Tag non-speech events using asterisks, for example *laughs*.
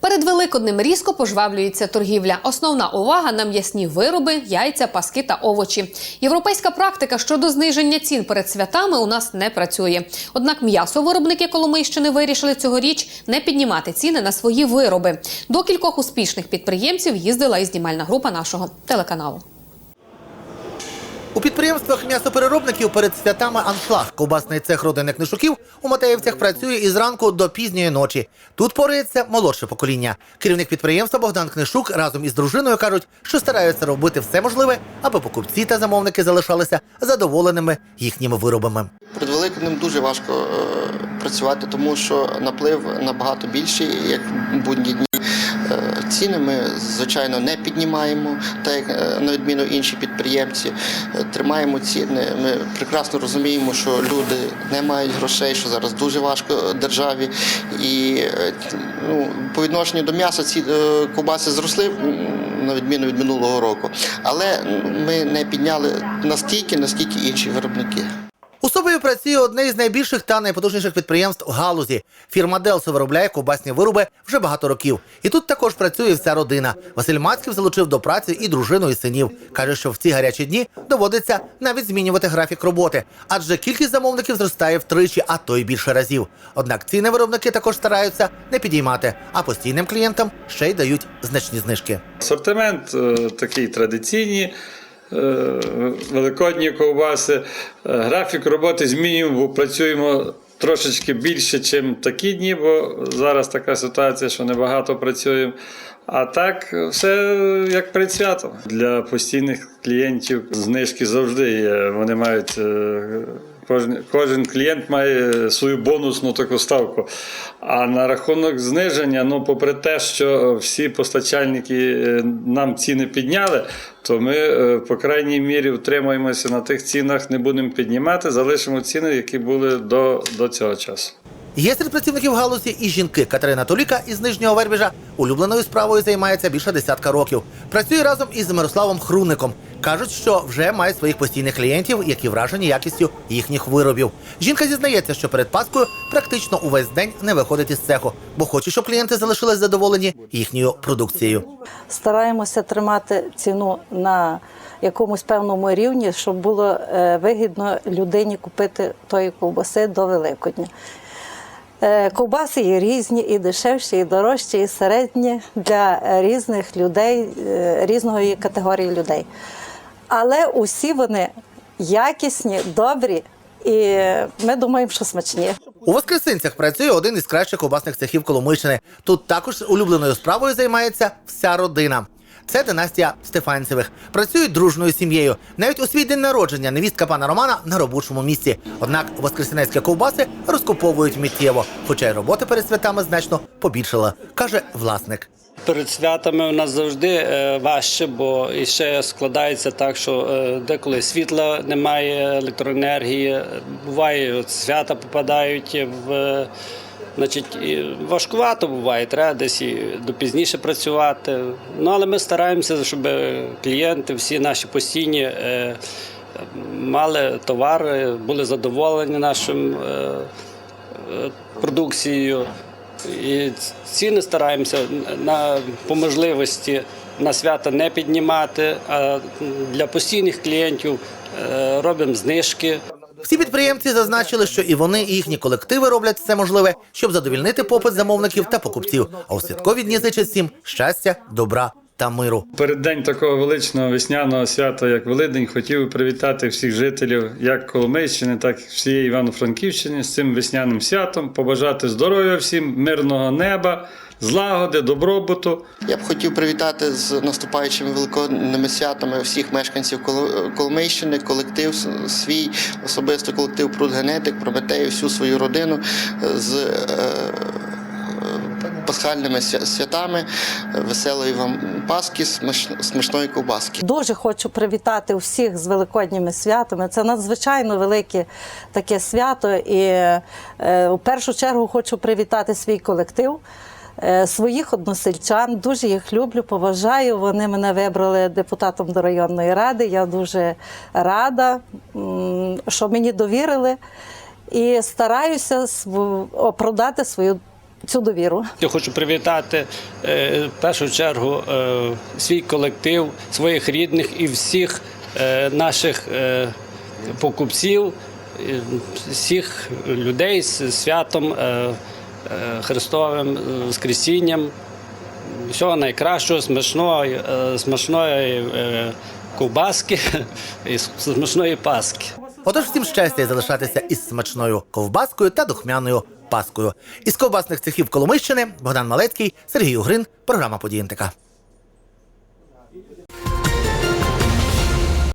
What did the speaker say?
Перед Великоднем різко пожвавлюється торгівля. Основна увага на м'ясні вироби, яйця, паски та овочі. Європейська практика щодо зниження цін перед святами у нас не працює. Однак м'ясовиробники Коломийщини вирішили цьогоріч не піднімати ціни на свої вироби. До кількох успішних підприємців їздила і знімальна група нашого телеканалу. У підприємствах м'ясопереробників перед святами аншлаг ковбасний цех родини книжуків у Матеївцях працює із ранку до пізньої ночі. Тут порається молодше покоління. Керівник підприємства Богдан Книшук разом із дружиною кажуть, що стараються робити все можливе, аби покупці та замовники залишалися задоволеними їхніми виробами. Перед Великоднем дуже важко е, працювати, тому що наплив набагато більший, як будні дні. Е, Ціни ми, звичайно, не піднімаємо, так як е, на відміну інші підприємці. Е, Тримаємо ціни. Ми прекрасно розуміємо, що люди не мають грошей, що зараз дуже важко державі. І е, ну, по відношенню до м'яса ці е, ковбаси зросли на відміну від минулого року. Але ми не підняли настільки, наскільки інші виробники. У Собові працює одне із найбільших та найпотужніших підприємств галузі. Фірма Делсо виробляє ковбасні вироби вже багато років. І тут також працює вся родина. Василь Мацьків залучив до праці і дружину, і синів. Каже, що в ці гарячі дні доводиться навіть змінювати графік роботи, адже кількість замовників зростає втричі, а то й більше разів. Однак ціни виробники також стараються не підіймати, а постійним клієнтам ще й дають значні знижки. Асортимент е, такий традиційні. Е, Великодні ковбаси. Е, Графік роботи змінюємо, бо працюємо трошечки більше, ніж такі дні, бо зараз така ситуація, що небагато працюємо. А так, все як перед святом. Для постійних клієнтів знижки завжди є. Вони мають. Кожен, кожен клієнт має свою бонусну таку ставку. А на рахунок зниження, ну, попри те, що всі постачальники е, нам ціни підняли, то ми, е, по крайній мірі, утримуємося на тих цінах, не будемо піднімати, залишимо ціни, які були до, до цього часу. Є серед працівників галузі і жінки. Катерина Толіка із Нижнього Вербіжа улюбленою справою займається більше десятка років. Працює разом із Мирославом Хруником. Кажуть, що вже має своїх постійних клієнтів, які вражені якістю їхніх виробів. Жінка зізнається, що перед Паскою практично увесь день не виходить із цеху, бо хоче, щоб клієнти залишились задоволені їхньою продукцією. стараємося тримати ціну на якомусь певному рівні, щоб було е, вигідно людині купити тої ковбаси до Великодня. Е, Ковбаси є різні, і дешевші, і дорожчі, і середні для е, різних людей, е, різної категорії людей. Але усі вони якісні, добрі, і ми думаємо, що смачні. У Воскресинцях працює один із кращих ковбасних цехів Коломийщини. Тут також улюбленою справою займається вся родина. Це династія Стефанцевих. Працюють дружною сім'єю. Навіть у свій день народження невістка пана Романа на робочому місці. Однак воскресенецькі ковбаси розкуповують миттєво, хоча й роботи перед святами значно побільшала, каже власник. Перед святами у нас завжди е, важче, бо і ще складається так, що е, деколи світла немає, електроенергії. Буває, свята попадають в. Значить, важкувато буває, треба десь і допізніше працювати. Ну, але ми стараємося, щоб клієнти, всі наші постійні е, мали товар, е, були задоволені нашим е, е, продукцією. І ціни стараємося на по можливості на свята не піднімати. А для постійних клієнтів робимо знижки. Всі підприємці зазначили, що і вони, і їхні колективи роблять все можливе, щоб задовільнити попит замовників та покупців. А у святкові дні зичать всім щастя, добра та миру. Перед день такого величного весняного свята, як Великдень, хотів би привітати всіх жителів як Коломийщини, так і всієї Івано-Франківщини з цим весняним святом, побажати здоров'я всім, мирного неба, злагоди, добробуту. Я б хотів привітати з наступаючими великодними святами всіх мешканців Кол- Коломийщини, колектив свій, особисто колектив Прудгенетик, Прометею, всю свою родину з е, пасхальними свя- святами, веселої вам Пасхи, смач- смачної ковбаски. Дуже хочу привітати всіх з великодніми святами. Це надзвичайно велике таке свято. І е, в першу чергу хочу привітати свій колектив. е, Своїх односельчан дуже їх люблю, поважаю. Вони мене вибрали депутатом до районної ради. Я дуже рада, що мені довірили, і стараюся продати свою цю довіру. Я хочу привітати е, в першу чергу е, свій колектив, своїх рідних і всіх е, наших покупців, всіх людей з святом Христовим Воскресінням. Всього найкращого, смачної, смачної ковбаски *laughs* і смачної паски. Отож всім щастя залишатися із смачною ковбаскою та духмяною паскою. Із ковбасних цехів Коломищини Богдан Малецький, Сергій Угрин, програма «Події НТК».